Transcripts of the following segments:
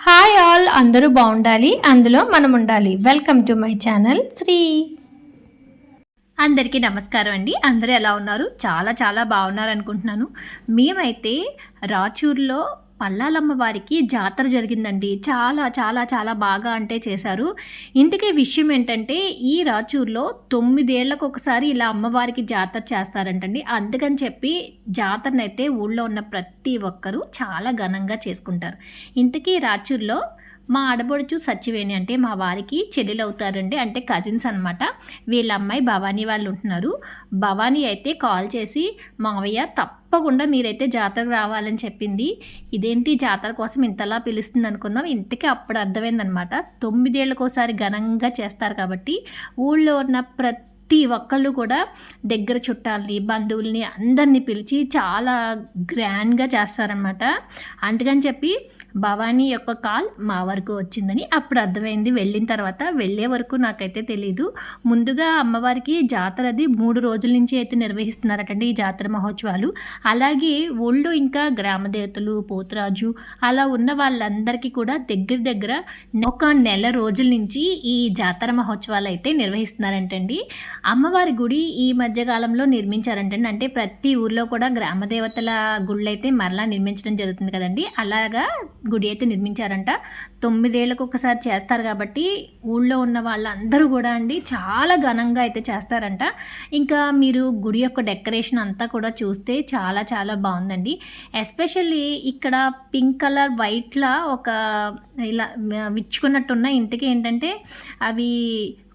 Hi all అందరూ బాగుండాలి అందులో మనం ఉండాలి welcome to my channel Sri. అందరికీ నమస్కారం అండి. అందరూ ఎలా ఉన్నారు? చాలా చాలా బాగున్నారు అనుకుంటున్నాను మేమైతే రాచూర్లో పల్లాలమ్మ వారికి జాతర జరిగిందండి. చాలా చాలా చాలా బాగా అంటే చేశారు. ఇంతకీ విషయం ఏంటంటే ఈ రాచూర్లో తొమ్మిదేళ్ళకు ఒకసారి ఇలా అమ్మవారికి జాతర చేస్తారంటండి. అందుకని చెప్పి జాతరనైతే ఊళ్ళో ఉన్న ప్రతి ఒక్కరూ చాలా ఘనంగా చేసుకుంటారు. ఇంతకీ రాచూర్లో మా ఆడబడుచు సచివేణి అంటే మా వారికి చెల్లెలు అవుతారండి అంటే కజిన్స్ అనమాట వీళ్ళ అమ్మాయి భవానీ వాళ్ళు ఉంటున్నారు భవానీ అయితే కాల్ చేసి మావయ్య తప్పకుండా మీరైతే జాతరకు రావాలని చెప్పింది. ఇదేంటి జాతర కోసం ఇంతలా పిలుస్తుంది అనుకున్నాం ఇంతకీ అప్పుడు అర్థమైందనమాట తొమ్మిదేళ్ళకోసారి ఘనంగా చేస్తారు కాబట్టి ఊళ్ళో ఉన్న ప్రతి ప్రతి ఒక్కళ్ళు కూడా దగ్గర చుట్టాలని బంధువుల్ని అందరినీ పిలిచి చాలా గ్రాండ్గా చేస్తారనమాట అందుకని చెప్పి భవానీ యొక్క కాల్ మా వరకు వచ్చిందని అప్పుడు అర్థమైంది. వెళ్ళిన తర్వాత వెళ్ళే వరకు నాకైతే తెలియదు ముందుగా అమ్మవారికి జాతర అది మూడు రోజుల నుంచి అయితే నిర్వహిస్తున్నారటండి ఈ జాతర మహోత్సవాలు. అలాగే ఊళ్ళో ఇంకా గ్రామదేవతలు పోతురాజు అలా ఉన్న వాళ్ళందరికీ కూడా దగ్గర దగ్గర ఒక నెల రోజుల నుంచి ఈ జాతర మహోత్సవాలు అయితే నిర్వహిస్తున్నారంటండి. అమ్మవారి గుడి ఈ మధ్యకాలంలో నిర్మించారంటండి. అంటే ప్రతి ఊర్లో కూడా గ్రామదేవతల గుళ్ళు అయితే మరలా నిర్మించడం జరుగుతుంది కదండి. అలాగా గుడి అయితే నిర్మించారంట. తొమ్మిదేళ్ళకు ఒకసారి చేస్తారు కాబట్టి ఊళ్ళో ఉన్న వాళ్ళందరూ కూడా అండి చాలా ఘనంగా అయితే చేస్తారంట. ఇంకా మీరు గుడి యొక్క డెకరేషన్ అంతా కూడా చూస్తే చాలా చాలా బాగుందండి. ఎస్పెషల్లీ ఇక్కడ పింక్ కలర్ వైట్లా ఒక ఇలా విచ్చుకున్నట్టున్న ఇంటికి ఏంటంటే అవి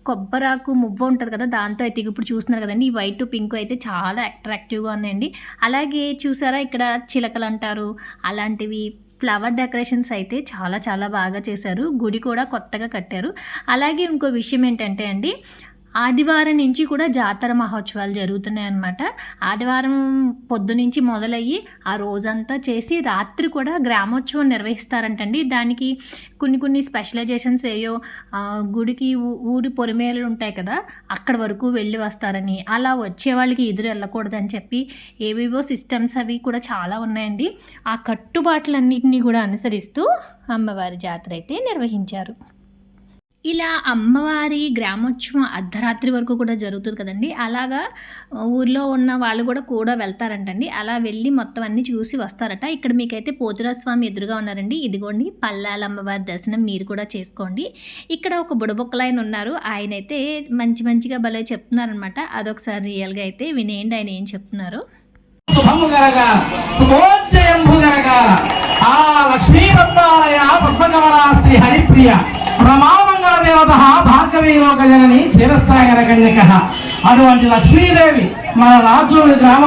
కొబ్బరాకు మువ్వ ఉంటుంది కదా దాంతో అయితే ఇప్పుడు చూస్తున్నారు కదండి. ఈ వైట్ పింక్ అయితే చాలా అట్రాక్టివ్గా ఉన్నాయండి. అలాగే చూసారా ఇక్కడ చిలకలు అంటారు అలాంటివి ఫ్లవర్ డెకరేషన్స్ అయితే చాలా చాలా బాగా చేశారు. గుడి కూడా కొత్తగా కట్టారు. అలాగే ఇంకో విషయం ఏంటంటే అండి ఆదివారం నుంచి కూడా జాతర మహోత్సవాలు జరుగుతున్నాయి అన్నమాట. ఆదివారం పొద్దు నుంచి మొదలయ్యి ఆ రోజంతా చేసి రాత్రి కూడా గ్రామోత్సవం నిర్వహిస్తారంటండి. దానికి కొన్ని కొన్ని స్పెషలైజేషన్స్ ఏయో గుడికి ఊరి పొరిమేలు ఉంటాయి కదా అక్కడ వరకు వెళ్ళి వస్తారని. అలా వచ్చే వాళ్ళకి ఎదురు వెళ్ళకూడదని చెప్పి ఏవేవో సిస్టమ్స్ అవి కూడా చాలా ఉన్నాయండి. ఆ కట్టుబాట్లన్నింటినీ కూడా అనుసరిస్తూ అమ్మవారి జాతర అయితే నిర్వహించారు. ఇలా అమ్మవారి గ్రామోత్సవం అర్ధరాత్రి వరకు కూడా జరుగుతుంది కదండి. అలాగా ఊర్లో ఉన్న వాళ్ళు కూడా కూడా వెళ్తారంటండి. అలా వెళ్ళి మొత్తం అన్ని చూసి వస్తారట. ఇక్కడ మీకైతే పోతురాజ స్వామి ఎదురుగా ఉన్నారండి. ఇదిగోండి పల్లాల అమ్మవారి దర్శనం మీరు కూడా చేసుకోండి. ఇక్కడ ఒక బుడబొక్కలైన ఉన్నారు. ఆయన అయితే మంచి మంచిగా భలే చెప్తున్నారనమాట అదొకసారి రియల్గా అయితే వినేయండి. ఆయన ఏం చెప్తున్నారు. శుభము ఆ లక్ష్మీ పద్మాలయ శ్రీ హరిప్రియ దేవత భార్గవీ లోక జనని క్షీరసాగర కన్యక అటువంటి లక్ష్మీదేవి మన రాజుడి గ్రామ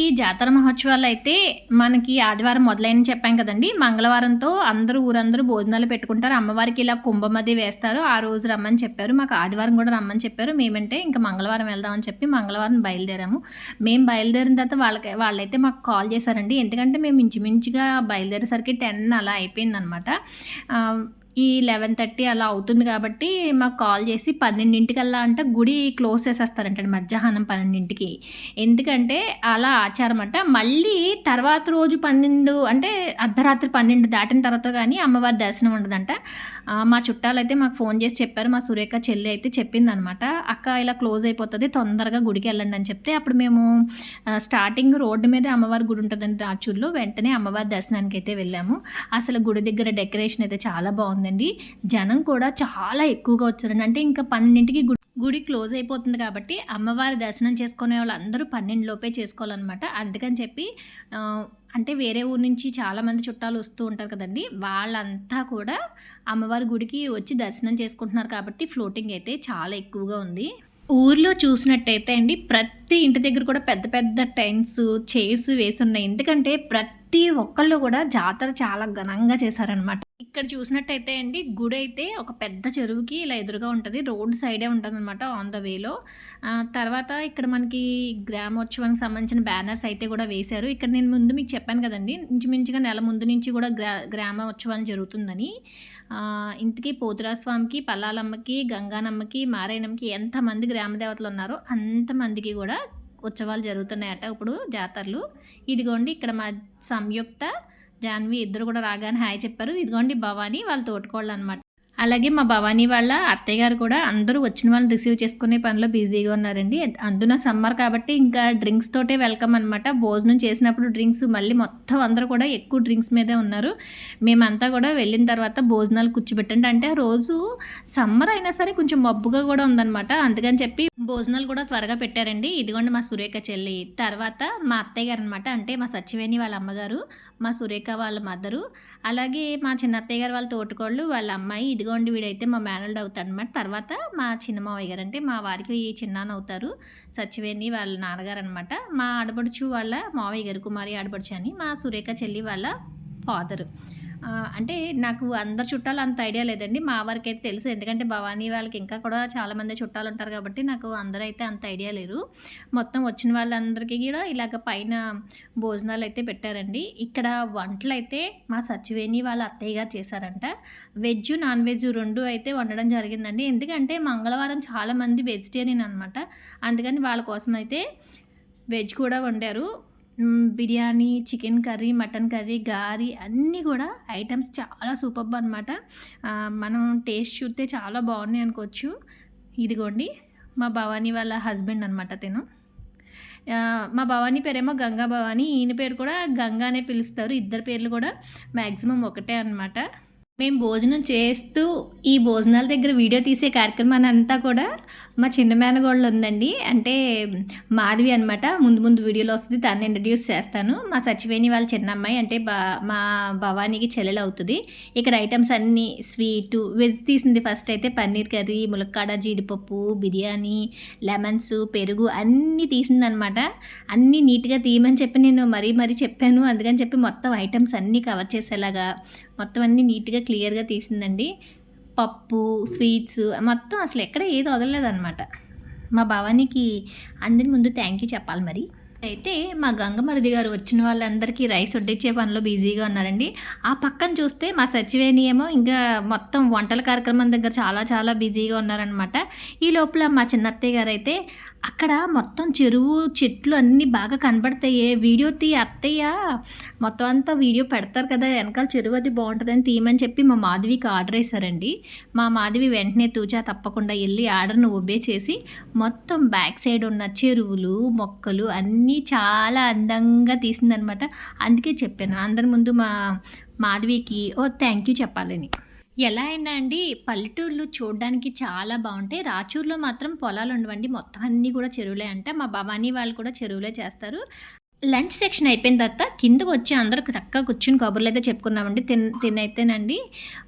ఈ జాతర మహోత్సవాలు అయితే మనకి ఆదివారం మొదలైన చెప్పాం కదండి. మంగళవారంతో అందరూ ఊరందరూ భోజనాలు పెట్టుకుంటారు. అమ్మవారికి ఇలా కుంభమది వేస్తారు. ఆ రోజు రమ్మని చెప్పారు. మాకు ఆదివారం కూడా రమ్మని చెప్పారు. మేమంటే ఇంకా మంగళవారం వెళ్దామని చెప్పి మంగళవారం బయలుదేరాము. మేము బయలుదేరిన తర్వాత వాళ్ళకి వాళ్ళైతే మాకు కాల్ చేశారండి. ఎందుకంటే మేము ఇంచుమించుగా బయలుదేరేసరికి టెన్ అలా అయిపోయిందనమాట. ఈ లెవెన్ థర్టీ అలా అవుతుంది కాబట్టి మాకు కాల్ చేసి పన్నెండింటికల్లా అంటే గుడి క్లోజ్ చేసేస్తారంట మధ్యాహ్నం పన్నెండింటికి. ఎందుకంటే అలా ఆచారం అంట. మళ్ళీ తర్వాత రోజు పన్నెండు అంటే అర్ధరాత్రి పన్నెండు దాటిన తర్వాత కానీ అమ్మవారి దర్శనం ఉండదంట. మా చుట్టాలు అయితే మాకు ఫోన్ చేసి చెప్పారు. మా సురేఖ చెల్లి అయితే చెప్పిందనమాట. అక్క ఇలా క్లోజ్ అయిపోతుంది తొందరగా గుడికి వెళ్ళండి అని చెప్తే అప్పుడు మేము స్టార్టింగ్ రోడ్డు మీద అమ్మవారి గుడి ఉంటుందండి రాచూర్లో వెంటనే అమ్మవారి దర్శనానికి అయితే వెళ్ళాము. అసలు గుడి దగ్గర డెకరేషన్ అయితే చాలా బాగుంది. ఉందండి జనం కూడా చాలా ఎక్కువగా వచ్చారండి. అంటే ఇంకా పన్నెండింటికి గుడి గుడి క్లోజ్ అయిపోతుంది కాబట్టి అమ్మవారి దర్శనం చేసుకునే వాళ్ళందరూ పన్నెండు లోపే చేసుకోవాలన్నమాట. అందుకని చెప్పి అంటే వేరే ఊరు నుంచి చాలామంది చుట్టాలు వస్తూ ఉంటారు కదండి. వాళ్ళంతా కూడా అమ్మవారి గుడికి వచ్చి దర్శనం చేసుకుంటున్నారు కాబట్టి ఫ్లోటింగ్ అయితే చాలా ఎక్కువగా ఉంది. ఊర్లో చూసినట్టయితే అండి ప్రతి ఇంటి దగ్గర కూడా పెద్ద పెద్ద టెంట్స్ చైర్స్ వేసి ఉన్నాయి. ఎందుకంటే ప్రతి ప్రతి ఒక్కళ్ళు కూడా జాతర చాలా ఘనంగా చేశారనమాట ఇక్కడ చూసినట్టయితే అండి గుడి అయితే ఒక పెద్ద చెరువుకి ఇలా ఎదురుగా ఉంటుంది. రోడ్ సైడే ఉంటుంది అనమాట ఆన్ ద వేలో తర్వాత ఇక్కడ మనకి గ్రామోత్సవానికి సంబంధించిన బ్యానర్స్ అయితే కూడా వేశారు. ఇక్కడ నేను ముందు మీకు చెప్పాను కదండి ఇంచుమించుగా నెల ముందు నుంచి కూడా గ్రా గ్రామోత్సవాలు జరుగుతుందని. ఇంతకీ పోతురాస్వామికి పల్లాలమ్మకి గంగానమ్మకి మారాయణమ్మకి ఎంతమంది గ్రామ దేవతలు ఉన్నారో అంతమందికి కూడా ఉత్సవాలు జరుగుతున్నాయట. ఇప్పుడు జాతరలు. ఇదిగోండి ఇక్కడ మా సంయుక్త జాన్వి ఇద్దరు కూడా రాగానే హాయ్ చెప్పారు. ఇదిగోండి భవానీ వాళ్ళ తోటికోళ్ళు అనమాట అలాగే మా భవానీ వాళ్ళ అత్తయ్య గారు కూడా అందరూ వచ్చిన వాళ్ళని రిసీవ్ చేసుకునే పనిలో బిజీగా ఉన్నారండి. అందున సమ్మర్ కాబట్టి ఇంకా డ్రింక్స్ తోటే వెల్కమ్ అనమాట భోజనం చేసినప్పుడు డ్రింక్స్ మళ్ళీ మొత్తం అందరూ కూడా ఎక్కువ డ్రింక్స్ మీదే ఉన్నారు. మేమంతా కూడా వెళ్ళిన తర్వాత భోజనాలు కూర్చోబెట్టండి. అంటే ఆ రోజు సమ్మర్ అయినా సరే కొంచెం మబ్బుగా కూడా ఉందన్నమాట. అందుకని చెప్పి భోజనాలు కూడా త్వరగా పెట్టారండి. ఇదిగోండి మా సురేఖ చెల్లి. తర్వాత మా అత్తయ్య గారు అనమాట అంటే మా సత్యవేణి వాళ్ళ అమ్మగారు మా సురేఖ వాళ్ళ మదరు అలాగే మా చిన్న అత్తయ్య గారు వాళ్ళ తోటకోళ్ళు వాళ్ళ అమ్మాయి ఇదిగో ఇదిగోండి వీడైతే మా మేనల్డ్ అవుతాడు అనమాట తర్వాత మా చిన్న మావయ్య గారు అంటే మా వారికి చిన్నాన్న అవుతారు సచివేణి వాళ్ళ నాన్నగారు అనమాట మా ఆడపడుచు వాళ్ళ మావయ్య గారు కుమారి ఆడపడుచు అని మా సురేఖ చెల్లి వాళ్ళ ఫాదరు. అంటే నాకు అందరు చుట్టాలు అంత ఐడియా లేదండి. మా వారికి అయితే తెలుసు. ఎందుకంటే భవానీ వాళ్ళకి ఇంకా కూడా చాలామంది చుట్టాలు ఉంటారు కాబట్టి నాకు అందరూ అయితే అంత ఐడియా లేరు. మొత్తం వచ్చిన వాళ్ళందరికీ కూడా ఇలాగ పైన భోజనాలు అయితే పెట్టారండి. ఇక్కడ వంటలు అయితే మా సచివేణి వాళ్ళ అత్తయ్య గారు చేశారంట. వెజ్ నాన్ వెజ్ రెండు అయితే వండడం జరిగిందండి. ఎందుకంటే మంగళవారం చాలామంది వెజిటేరియన్ అనమాట అందుకని వాళ్ళ కోసం అయితే వెజ్ కూడా వండారు. Biryani chicken curry mutton curry గారి అన్నీ కూడా ఐటమ్స్ చాలా సూపర్బ్ అనమాట మనం టేస్ట్ చూస్తే చాలా బాగున్నాయి అనుకోవచ్చు. ఇదిగోండి మా భవానీ వాళ్ళ హస్బెండ్ అనమాట తిను మా భవానీ పేరేమో గంగా భవానీ. ఈయన పేరు కూడా గంగా అనే పిలుస్తారు. ఇద్దరు పేర్లు కూడా మ్యాక్సిమం ఒకటే అనమాట మేము భోజనం చేస్తూ ఈ భోజనాల దగ్గర వీడియో తీసే కార్యక్రమాన్ని అంతా కూడా మా చిన్న మేనగోళ్ళు ఉందండి. అంటే మాధవి అనమాట ముందు ముందు వీడియోలో వస్తుంది. దాన్ని ఇంట్రడ్యూస్ చేస్తాను. మా సచివేణి వాళ్ళ చిన్న అమ్మాయి అంటే బా మా భవానీకి చెల్లెలు అవుతుంది. ఇక్కడ ఐటమ్స్ అన్నీ స్వీటు వెజ్ తీసింది ఫస్ట్ అయితే పన్నీర్ కర్రీ ములక్కాడ జీడిపప్పు బిర్యానీ లెమన్స్ పెరుగు అన్నీ తీసింది అనమాట అన్నీ నీట్గా తీయమని చెప్పి నేను మరీ మరీ చెప్పాను. అందుకని చెప్పి మొత్తం ఐటమ్స్ అన్నీ కవర్ చేసేలాగా మొత్తం అన్నీ నీట్గా క్లియర్గా తీసిందండి. పప్పు స్వీట్స్ మొత్తం అసలు ఎక్కడ ఏది వదలలేదన్నమాట. మా భవానీకి అందరి ముందు థ్యాంక్ యూ చెప్పాలి మరి. అయితే మా గంగమరిది గారు వచ్చిన వాళ్ళందరికీ రైస్ వడ్డించే పనిలో బిజీగా ఉన్నారండి. ఆ పక్కన చూస్తే మా సచివేణి ఏమో ఇంకా మొత్తం వంటల కార్యక్రమం దగ్గర చాలా చాలా బిజీగా ఉన్నారనమాట ఈ లోపల మా చిన్నత్తయ్య గారు అయితే అక్కడ మొత్తం చెరువు చెట్లు అన్నీ బాగా కనబడతాయి. వీడియో తీ అత్తయ్య. మొత్తం అంతా వీడియో పెడతారు కదా వెనకాల చెరువు అది బాగుంటుందని తీయమని చెప్పి మా మాధవికి ఆర్డర్ వేశారండి. మా మాధవి వెంటనే తూచా తప్పకుండా వెళ్ళి ఆర్డర్ను ఒబే చేసి మొత్తం బ్యాక్ సైడ్ ఉన్న చెరువులు మొక్కలు అన్నీ చాలా అందంగా తీసిందనమాట. అందుకే చెప్పాను అందరి ముందు మా మాధవికి ఓ థ్యాంక్ యూ చెప్పాలని. ఎలా అయినా అండి పల్లెటూర్లు చూడడానికి చాలా బాగుంటాయి. రాచూర్లో మాత్రం పొలాలు ఉండవండి. మొత్తం అన్నీ కూడా చెరువులే అంట. మా భవానీ వాళ్ళు కూడా చెరువులే చేస్తారు. లంచ్ సెక్షన్ అయిపోయిన తర్వాత కిందకు వచ్చి అందరూ చక్కగా కూర్చుని కబుర్లు అయితే చెప్పుకున్నామండి. తిన్ తినైతేనండి.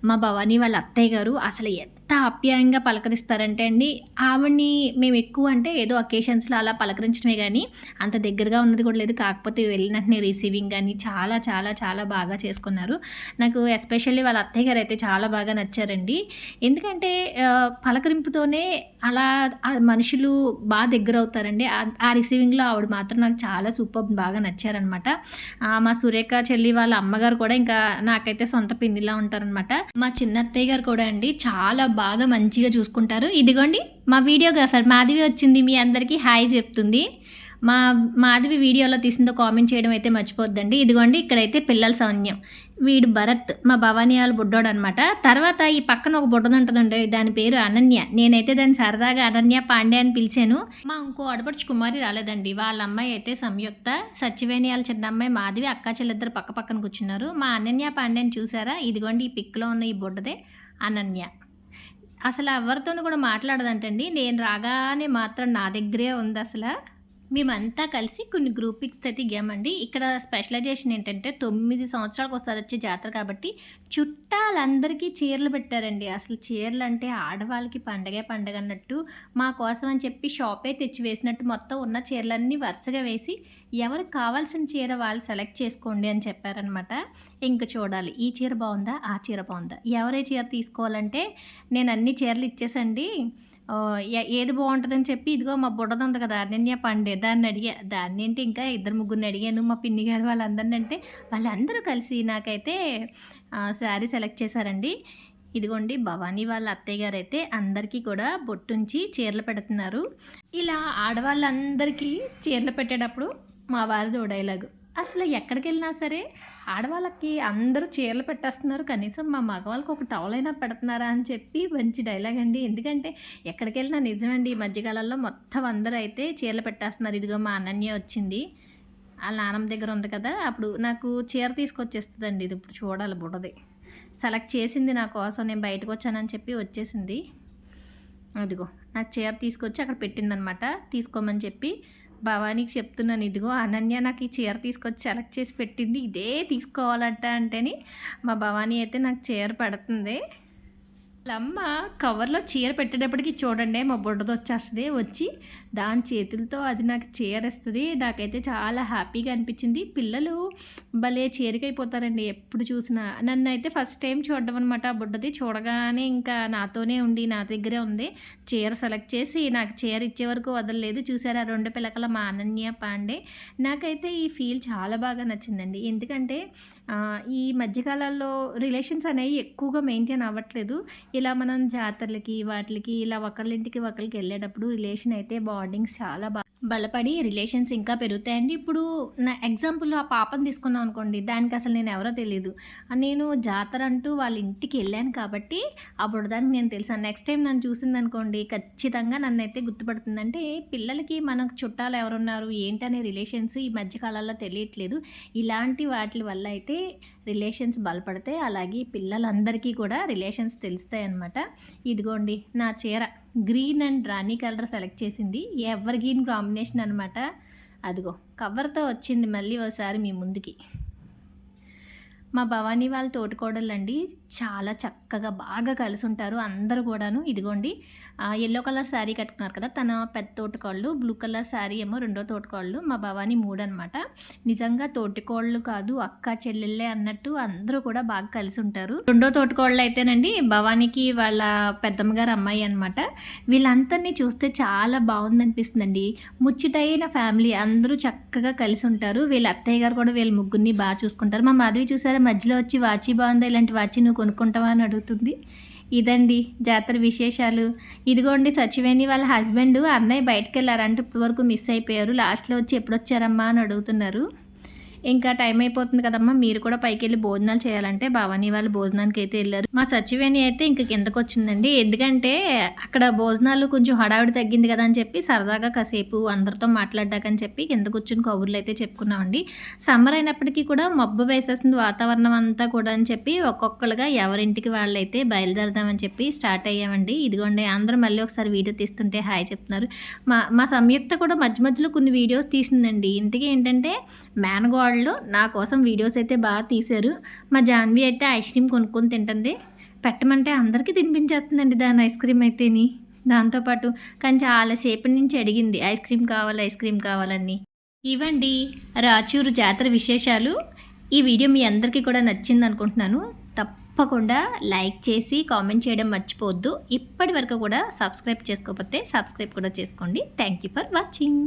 మా భవానీ వాళ్ళ అత్తయ్య గారు అసలు ఎంత ఆప్యాయంగా పలకరిస్తారంటే అండి ఆవిడ్ని మేము ఎక్కువ అంటే ఏదో అకేషన్స్లో అలా పలకరించడమే కానీ అంత దగ్గరగా ఉన్నది కూడా లేదు. కాకపోతే వెళ్ళినట్టునే రిసీవింగ్ కానీ చాలా చాలా చాలా బాగా చేసుకున్నారు. నాకు ఎస్పెషల్లీ వాళ్ళ అత్తయ్య గారు అయితే చాలా బాగా నచ్చారండి. ఎందుకంటే పలకరింపుతోనే అలా మనుషులు బాగా దగ్గర అవుతారండి ఆ- ఆ రిసీవింగ్లో ఆవిడ మాత్రం నాకు చాలా సూపర్ బాగా నచ్చారనమాట. మా సురేఖ చెల్లి వాళ్ళ అమ్మగారు కూడా ఇంకా నాకైతే సొంత పిన్నిలా ఉంటారనమాట. మా చిన్న అత్తయ్య గారు కూడా అండి చాలా బాగా మంచిగా చూసుకుంటారు. ఇదిగోండి మా వీడియోగ్రాఫర్ మాధవి వచ్చింది మీ అందరికీ హాయ్ చెప్తుంది. మా మాధవి వీడియోలో తీసిందో కామెంట్ చేయడం అయితే మర్చిపోద్దండి. ఇదిగోండి ఇక్కడైతే పిల్లల సౌన్యం. వీడు భరత్ మా భవానీ వాళ్ళ బుడ్డోడు అనమాట తర్వాత ఈ పక్కన ఒక బుడ్డది ఉంటుందండి దాని పేరు అనన్య. నేనైతే దాన్ని సరదాగా అనన్య పాండే అని పిలిచాను. మా ఇంకో ఆడపడుచు కుమారి రాలేదండి. వాళ్ళ అమ్మాయి అయితే సంయుక్త సచివేణి వాళ్ళ చిన్న అమ్మాయి మాధవి అక్క చెల్లిద్దరు పక్క పక్కన కూర్చున్నారు. మా అనన్య పాండేని చూసారా? ఇదిగోండి ఈ పిక్లో ఉన్న ఈ బుడ్డదే అనన్య. అసలు ఎవరితోనూ కూడా మాట్లాడదంటండి. నేను రాగానే మాత్రం నా దగ్గరే ఉంది అసలు. మేమంతా కలిసి కొన్ని గ్రూప్ పిక్స్ అయితే దిగామండి. ఇక్కడ స్పెషలైజేషన్ ఏంటంటే తొమ్మిది సంవత్సరాలకు ఒకసారి వచ్చే జాతర కాబట్టి చుట్టాలందరికీ చీరలు పెట్టారండి. అసలు చీరలు అంటే ఆడవాళ్ళకి పండగే పండగ అన్నట్టు మా కోసం అని చెప్పి షాపే తెచ్చి వేసినట్టు మొత్తం ఉన్న చీరలన్నీ వరుసగా వేసి ఎవరికి కావాల్సిన చీర వాళ్ళు సెలెక్ట్ చేసుకోండి అని చెప్పారనమాట ఇంక చూడాలి ఈ చీర బాగుందా? ఆ చీర బాగుందా? ఎవరే చీర తీసుకోవాలంటే నేను అన్ని చీరలు ఇచ్చేసండి. ఏది బాగుంటుందని చెప్పి ఇదిగో మా బుడ్డది ఉంది కదా అనన్య పండే దాన్ని అడిగా. దాన్ని ఏంటి ఇంకా ఇద్దరు ముగ్గురిని అడిగాను. మా పిన్ని గారు వాళ్ళందరిని అంటే వాళ్ళందరూ కలిసి నాకైతే శారీ సెలెక్ట్ చేశారండి. ఇదిగోండి భవానీ వాళ్ళ అత్తయ్య గారు అయితే అందరికీ కూడా బొట్టుంచి చీరలు పెడుతున్నారు. ఇలా ఆడవాళ్ళందరికీ చీరలు పెట్టేటప్పుడు మా వారిది ఓ డైలాగు అసలు ఎక్కడికి వెళ్ళినా సరే ఆడవాళ్ళకి అందరూ చీరలు పెట్టేస్తున్నారు. కనీసం మా మగవాళ్ళకి ఒక టవల్ అయినా పెడుతున్నారా అని చెప్పి మంచి డైలాగ్ అండి. ఎందుకంటే ఎక్కడికి వెళ్ళినా నిజమండి ఈ మధ్యకాలంలో మొత్తం అందరూ అయితే చీరలు పెట్టేస్తున్నారు. ఇదిగో మా అనన్య వచ్చింది. వాళ్ళ నానమ్మ దగ్గర ఉంది కదా అప్పుడు నాకు చీర తీసుకొచ్చేస్తుందండి. ఇది ఇప్పుడు చూడాలి బుడది. సెలెక్ట్ చేసింది నా కోసం నేను బయటకు వచ్చానని చెప్పి వచ్చేసింది. అదిగో నాకు చీర తీసుకొచ్చి అక్కడ పెట్టిందనమాట. తీసుకోమని చెప్పి భవానీకి చెప్తున్నాను ఇదిగో అనన్య నాకు ఈ చీర తీసుకొచ్చి సెలెక్ట్ చేసి పెట్టింది ఇదే తీసుకోవాలంట అంటేని మా భవానీ అయితే నాకు చీర పడుతుంది. అమ్మ కవర్లో చీర పెట్టేటప్పటికి చూడండి మా బుడ్డది వచ్చేస్తుంది వచ్చి దాని చేతులతో అది నాకు చేరేస్తుంది. నాకైతే చాలా హ్యాపీగా అనిపించింది. పిల్లలు భలే చేరికైపోతారండి. ఎప్పుడు చూసినా నన్ను అయితే ఫస్ట్ టైం చూడడం అనమాట ఆ బుడ్డది చూడగానే ఇంకా నాతోనే ఉండి నా దగ్గరే ఉంది. చీర సెలెక్ట్ చేసి నాకు చీర ఇచ్చే వరకు వదలలేదు. ఆ రెండు పిల్లకల మా అనన్య పాండే. నాకైతే ఈ ఫీల్ చాలా బాగా నచ్చిందండి. ఎందుకంటే ఈ మధ్యకాలంలో రిలేషన్స్ అనేవి ఎక్కువగా మెయింటైన్ అవ్వట్లేదు. ఇలా మనం జాతరలకి వాటికి ఇలా ఒకళ్ళింటికి ఒకరికి వెళ్ళేటప్పుడు రిలేషన్ అయితే బాండింగ్స్ చాలా బాగా బలపడి రిలేషన్స్ ఇంకా పెరుగుతాయండి. ఇప్పుడు నా ఎగ్జాంపుల్ ఆ పాపను తీసుకున్నాం అనుకోండి దానికి అసలు నేను ఎవరో తెలియదు నేను జాతర అంటూ వాళ్ళ ఇంటికి వెళ్ళాను కాబట్టి అప్పుడు దానికి నేను తెలుసాను నెక్స్ట్ టైం నన్ను చూసింది అనుకోండి ఖచ్చితంగా నన్ను అయితే గుర్తుపడుతుందంటే పిల్లలకి మనకు చుట్టాలు ఎవరున్నారు ఏంటనే రిలేషన్స్ ఈ మధ్యకాలంలో తెలియట్లేదు. ఇలాంటి వాటి వల్ల అయితే రిలేషన్స్ బలపడతాయి. అలాగే పిల్లలందరికీ కూడా రిలేషన్స్ తెలుస్తాయి అన్నమాట ఇదిగోండి నా చీర. గ్రీన్ అండ్ రాణి కలర్ సెలెక్ట్ చేసింది. ఎవర్ గ్రీన్ కాంబినేషన్ అనమాట అదిగో కవర్తో వచ్చింది మళ్ళీ ఒకసారి మీ ముందుకి. మా భవానీ వాళ్ళ తోటికోడళ్ళండి చాలా చక్కగా బాగా కలిసి ఉంటారు అందరూ కూడాను. ఇదిగోండి ఎల్లో కలర్ శారీ కట్టుకున్నారు కదా తన పెద్ద తోటికోళ్ళు బ్లూ కలర్ శారీ ఏమో రెండో తోటికోళ్ళు మా భవానీ మూడు అనమాట నిజంగా తోటికోళ్ళు కాదు అక్క చెల్లెళ్ళే అన్నట్టు అందరూ కూడా బాగా కలిసి ఉంటారు రెండో తోటికోళ్ళు అయితేనండి భవానీకి వాళ్ళ పెద్దమ్మ గారు అమ్మాయి అనమాట వీళ్ళందరినీ చూస్తే చాలా బాగుంది అనిపిస్తుందండి ముచ్చటైన ఫ్యామిలీ అందరూ చక్కగా కలిసి ఉంటారు వీళ్ళ అత్తయ్య గారు కూడా వీళ్ళ ముగ్గురిని బాగా చూసుకుంటారు. మా మాధవి చూసారా మధ్యలో వచ్చి వాచి బాగుందా? ఇలాంటి వాచి నువ్వు కొనుక్కుంటావా అని అడుగుతుంది. ఇదండి జాతర విశేషాలు. ఇదిగోండి సచివేణి వాళ్ళ హస్బెండ్ అన్నయ్య బయటకు వెళ్ళారంటే ఇప్పటి వరకు మిస్ అయిపోయారు. లాస్ట్లో వచ్చి ఎప్పుడు వచ్చారమ్మా అని అడుగుతున్నారు. ఇంకా టైం అయిపోతుంది కదమ్మా మీరు కూడా పైకి వెళ్ళి భోజనాలు చేయాలంటే భవానీ వాళ్ళు భోజనానికి అయితే వెళ్ళారు. మా సచివేణి అయితే ఇంక కిందకు వచ్చిందండి. ఎందుకంటే అక్కడ భోజనాలు కొంచెం హడావిడి తగ్గింది కదా అని చెప్పి సరదాగా కాసేపు అందరితో మాట్లాడ్డాకని చెప్పి కింద కూర్చుని కబుర్లు అయితే చెప్పుకున్నామండి. సమ్మర్ అయినప్పటికీ కూడా మబ్బు వేసేస్తుంది వాతావరణం అంతా కూడా అని చెప్పి ఒక్కొక్కరుగా ఎవరింటికి వాళ్ళైతే బయలుదేరదామని చెప్పి స్టార్ట్ అయ్యామండి. ఇదిగోండి అందరూ మళ్ళీ ఒకసారి వీడియో తీస్తుంటే హాయ్ చెప్తున్నారు. మా మా సంయుక్త కూడా మధ్య మధ్యలో కొన్ని వీడియోస్ తీసిందండి. ఇంతకీ ఏంటంటే మేనగోడలు నా కోసం వీడియోస్ అయితే బాగా తీశారు. మా జాన్వి అయితే ఐస్ క్రీమ్ కొనుక్కొని తింటుంది. పెట్టమంటే అందరికీ తినిపించేస్తుందండి దాని ఐస్ క్రీమ్ అయితేని. దాంతోపాటు కానీ చాలాసేపటి నుంచి అడిగింది ఐస్ క్రీమ్ కావాలి ఐస్ క్రీమ్ కావాలని. ఇవండి రాచూరు జాతర విశేషాలు. ఈ వీడియో మీ అందరికీ కూడా నచ్చింది అనుకుంటున్నాను. తప్పకుండా లైక్ చేసి కామెంట్ చేయడం మర్చిపోవద్దు. ఇప్పటి వరకు కూడా సబ్స్క్రైబ్ చేసుకోకపోతే సబ్స్క్రైబ్ కూడా చేసుకోండి. Thank you for watching.